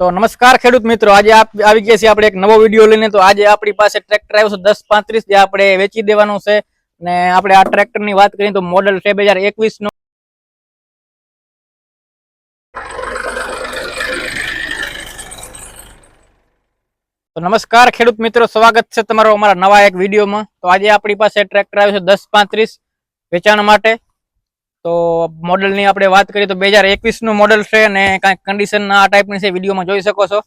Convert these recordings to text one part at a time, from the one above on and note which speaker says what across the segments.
Speaker 1: તો નમસ્કાર ખેડૂત મિત્રો. આજે આવી ગયા છીએ આપણે એક નવો વીડિયો લઈને. તો આજે આપણી પાસે ટ્રેક્ટર આવ્યું છે, દસ પાંત્રીસ જે આપણે વેચી દેવાનું છે. ને આપણે આ ટ્રેક્ટરની વાત કરીએ તો મોડલ છે બે હજાર એકવીસ તો નમસ્કાર ખેડૂત મિત્રો, સ્વાગત છે તમારો અમારા નવા એક વિડીયોમાં. તો આજે આપણી પાસે ટ્રેક્ટર આવ્યું છે, દસ પાંત્રીસ વેચાણ માટે. તો મોડલની આપણે વાત કરીએ તો બે હજાર એકવીસનું મોડેલ છે અને કાંઈક કન્ડિશન આ ટાઈપની છે વિડીયોમાં જોઈ શકો છો.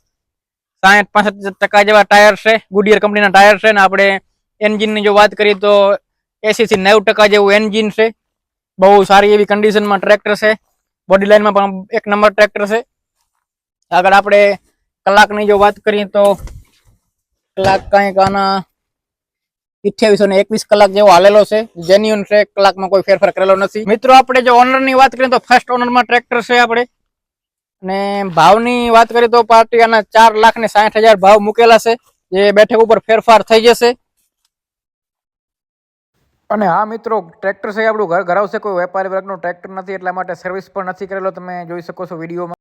Speaker 1: સાહીઠ, પાસઠ ટકા જેવા ટાયર છે ગુડિયર કંપનીના ટાયર છે ને આપણે એન્જિનની જો વાત કરીએ તો એસી થી નેવું ટકા જેવું એન્જિન છે. બહુ સારી એવી કન્ડિશનમાં ટ્રેક્ટર છે. બોડી લાઇનમાં પણ એક નંબર ટ્રેક્ટર છે. આગળ આપણે કલાકની જો વાત કરીએ તો કલાક કાંઈક આના અઠ્યાવીસો ને એકવીસ કલાક જેવો હાલેલો છે. જેન્યુન છે કલાકમાં કોઈ ફેરફાર કરેલો નથી. મિત્રો, આપણે જો ઓનરની વાત કરીએ તો ફર્સ્ટ ઓનરમાં ટ્રેક્ટર છે આપણે. અને ભાવની વાત કરીએ તો પાર્ટી આના ચાર લાખ ને સાઠ હજાર ભાવ મૂકેલા છે. જે બેઠક ઉપર ફેરફાર થઈ જશે. અને હા મિત્રો ટ્રેક્ટર છે આપણું ઘર ઘરાવશે કોઈ વેપારી વર્ગનું ટ્રેક્ટર નથી, એટલા માટે સર્વિસ પણ નથી કરેલો. તમે જોઈ શકો છો વિડીયોમાં.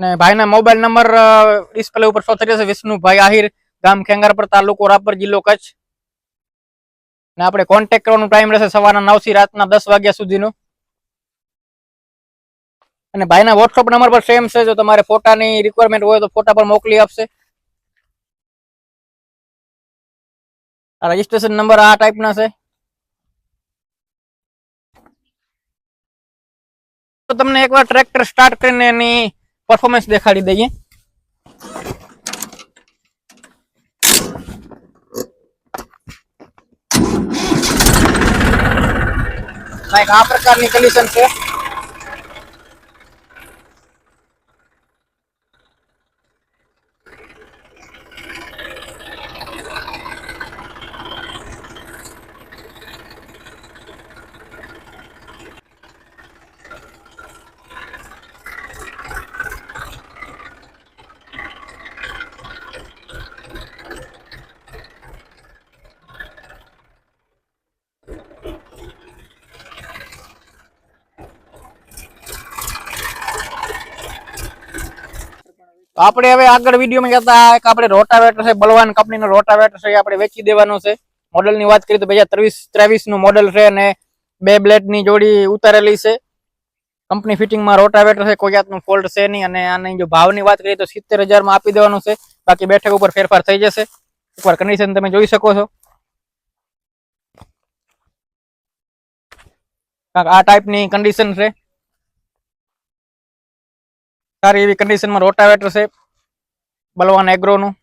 Speaker 1: ને ભાઈના મોબાઈલ નંબર ડિસ્પ્લે ઉપર શો થઈ જશે. વિષ્ણુભાઈ આહિર. ગામ ખેંગારપર તાલુકો રાપર જિલ્લો કચ્છ. ને આપણે કોન્ટેક કરવાનો ટાઈમ રહેશે સવારના નવથી રાતના દસ વાગ્યા સુધીનો. અને ભાઈના વોટ્સઅપ નંબર પર સેમ છે, જો તમારે ફોટાની રિક્વાયરમેન્ટ હોય તો ફોટા પર મોકલી આપશે. રજીસ્ટ્રેશન નંબર આ ટાઈપના છે. તો તમને એકવાર ટ્રેક્ટર સ્ટાર્ટ કરીને એની પરફોર્મન્સ દેખાડી દઈએ. કંઈક આ પ્રકારની કન્ડિશન છે. આપણે હવે આગળ વિડીયોમાં કહેતા એક આપણે રોટાવેટર છે, બલવાન કંપનીનો રોટાવેટર છે આપણે વેચી દેવાનો છે. મોડલની વાત કરીએ તો બે હજાર ત્રેવીસ, ત્રેવીસનું મોડલ છે અને બે બ્લેડની જોડી ઉતારેલી છે. કંપની ફિટિંગમાં રોટાવેટર છે, કોઈ જાતનું ફોલ્ટ છે નહીં અને આની જો ભાવની વાત કરીએ તો સિત્તેર હજારમાં આપી દેવાનું છે. બાકી બેઠક ઉપર ફેરફાર થઈ જશે. એકવાર કન્ડિશન તમે જોઈ શકો છો. આ ટાઈપની કન્ડિશન છે. સારી એવી કન્ડિશનમાં રોટાવેટર છે બલવાન એગ્રોનું